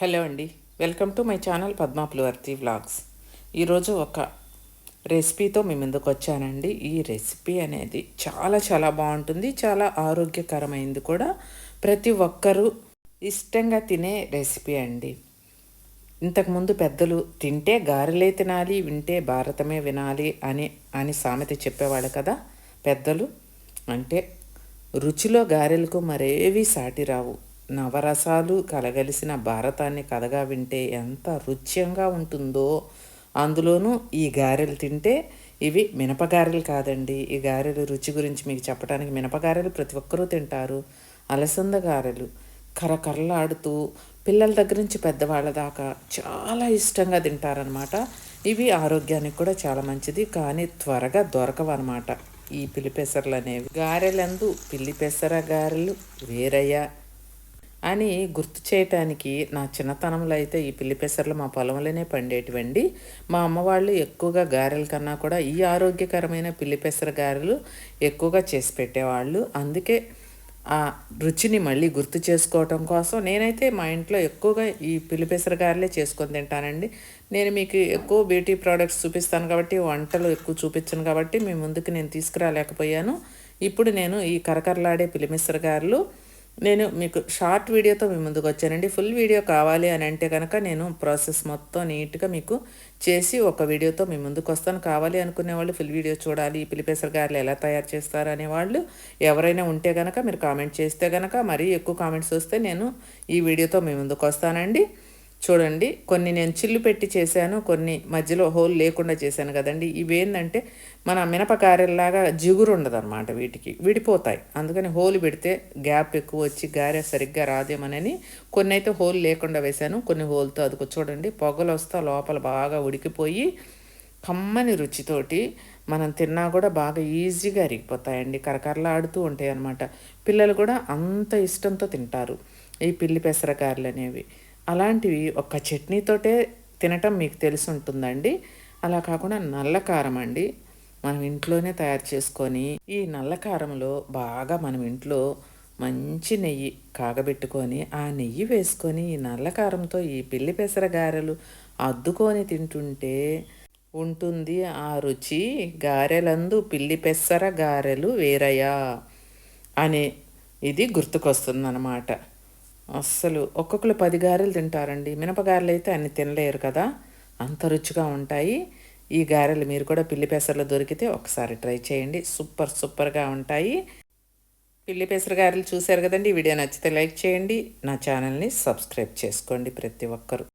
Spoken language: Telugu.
హలో అండి. Welcome to my channel Padmapulavarthi vlogs. ఈరోజు ఒక రెసిపీతో మీ ముందుకు వచ్చానండి. ఈ రెసిపీ అనేది చాలా చాలా బాగుంటుంది. చాలా ఆరోగ్యకరమైంది కూడా. ప్రతి ఒక్కరూ ఇష్టంగా తినే రెసిపీ అండి. ఇంతకుముందు పెద్దలు తింటే గారెలే తినాలి వింటే భారతమే వినాలి అని అని సామెత చెప్పేవాళ్ళు కదా పెద్దలు. అంటే రుచిలో గారెలకు మరేవి సాటి రావు. నవరసాలు కలగలిసిన భారతాన్ని కథగా వింటే ఎంత రుచ్యంగా ఉంటుందో. అందులోనూ ఈ గారెలు తింటే ఇవి మినపగారెలు కాదండి. ఈ గారెలు రుచి గురించి మీకు చెప్పడానికి మినపగారెలు ప్రతి ఒక్కరూ తింటారు. అలసంద గారెలు కరకరలాడుతూ పిల్లల దగ్గర నుంచి పెద్దవాళ్ళ దాకా చాలా ఇష్టంగా తింటారనమాట ఇవి ఆరోగ్యానికి కూడా చాలా మంచిది కానీ త్వరగా దొరకవు అనమాట ఈ పిల్లిపెసర్లు అనేవి గారెలందు పిల్లిపెసర గారెలు వేరయ్య అని గుర్తు చేయటానికి నా చిన్నతనంలో అయితే ఈ పిల్లి పెసర్లు మా పొలంలోనే పండేటివండి. మా అమ్మ వాళ్ళు ఎక్కువగా గారెల కన్నా కూడా ఈ ఆరోగ్యకరమైన పిల్లి పెసర గారెలు ఎక్కువగా చేసి పెట్టేవాళ్ళు. అందుకే ఆ రుచిని మళ్ళీ గుర్తు చేసుకోవటం కోసం నేనైతే మా ఇంట్లో ఎక్కువగా ఈ పిల్లిపెసర గారెలే చేసుకొని తింటానండి. నేను మీకు ఎక్కువ బ్యూటీ ప్రోడక్ట్స్ చూపిస్తాను కాబట్టి వంటలు ఎక్కువ చూపించను కాబట్టి మీ ముందుకు నేను తీసుకురాలేకపోయాను. ఇప్పుడు నేను ఈ కరకరలాడే పిలిమిసర గారెలు నేను మీకు షార్ట్ వీడియోతో మీ ముందుకు వచ్చానండి. ఫుల్ వీడియో కావాలి అని అంటే కనుక నేను ప్రాసెస్ మొత్తం నీట్గా మీకు చేసి ఒక వీడియోతో మీ ముందుకు వస్తాను. కావాలి అనుకునే వాళ్ళు ఫుల్ వీడియో చూడాలి. ఈ పిలిపేసర గారెలు ఎలా తయారు చేస్తారు అనేవాళ్ళు ఎవరైనా ఉంటే కనుక మీరు కామెంట్ చేస్తే కనుక మరీ ఎక్కువ కామెంట్స్ వస్తే నేను ఈ వీడియోతో మీ ముందుకు వస్తానండి. చూడండి కొన్ని నేను చిల్లు పెట్టి చేశాను కొన్ని మధ్యలో హోల్ లేకుండా చేశాను కదండి. ఇవేంటంటే మన మినపకారెల్లాగా జిగురు ఉండదు వీటికి విడిపోతాయి. అందుకని హోల్ పెడితే గ్యాప్ ఎక్కువ వచ్చి గారె సరిగ్గా రాదేమనని కొన్ని అయితే హోల్ లేకుండా వేశాను కొన్ని హోల్తో అది చూడండి పొగలు వస్తా లోపల బాగా ఉడికిపోయి కమ్మని రుచితోటి మనం తిన్నా కూడా బాగా ఈజీగా అరిగిపోతాయండి కరకరలాడుతూ ఉంటాయి అన్నమాట పిల్లలు కూడా అంత ఇష్టంతో తింటారు ఈ పిల్లి పెసరకారులు అనేవి అలాంటివి ఒక చట్నీతోటే తినటం మీకు తెలిసి ఉంటుందండి అలా కాకుండా నల్ల కారం అండి. మనం ఇంట్లోనే తయారు చేసుకొని ఈ నల్ల కారంలో బాగా మనం ఇంట్లో మంచి నెయ్యి కాగబెట్టుకొని ఆ నెయ్యి వేసుకొని ఈ నల్ల కారంతో ఈ పిల్లి పెసర గారెలు అద్దుకొని తింటుంటే ఉంటుంది ఆ రుచి. గారెలందు పిల్లి పెసర గారెలు వేరయా అనే ఇది గుర్తుకొస్తుందన్నమాట. అస్సలు ఒక్కొక్కరు పది గారెలు తింటారండి. మినపగారెలు అయితే అన్ని తినలేరు కదా. అంత రుచిగా ఉంటాయి. ఈ గారెలు మీరు కూడా పిల్లి పెసర్లు దొరికితే ఒకసారి ట్రై చేయండి. సూపర్ సూపర్గా ఉంటాయి. పిల్లి పెసర గారెలు చూశారు కదండి. వీడియో నచ్చితే లైక్ చేయండి. నా ఛానల్ని సబ్స్క్రైబ్ చేసుకోండి ప్రతి ఒక్కరు.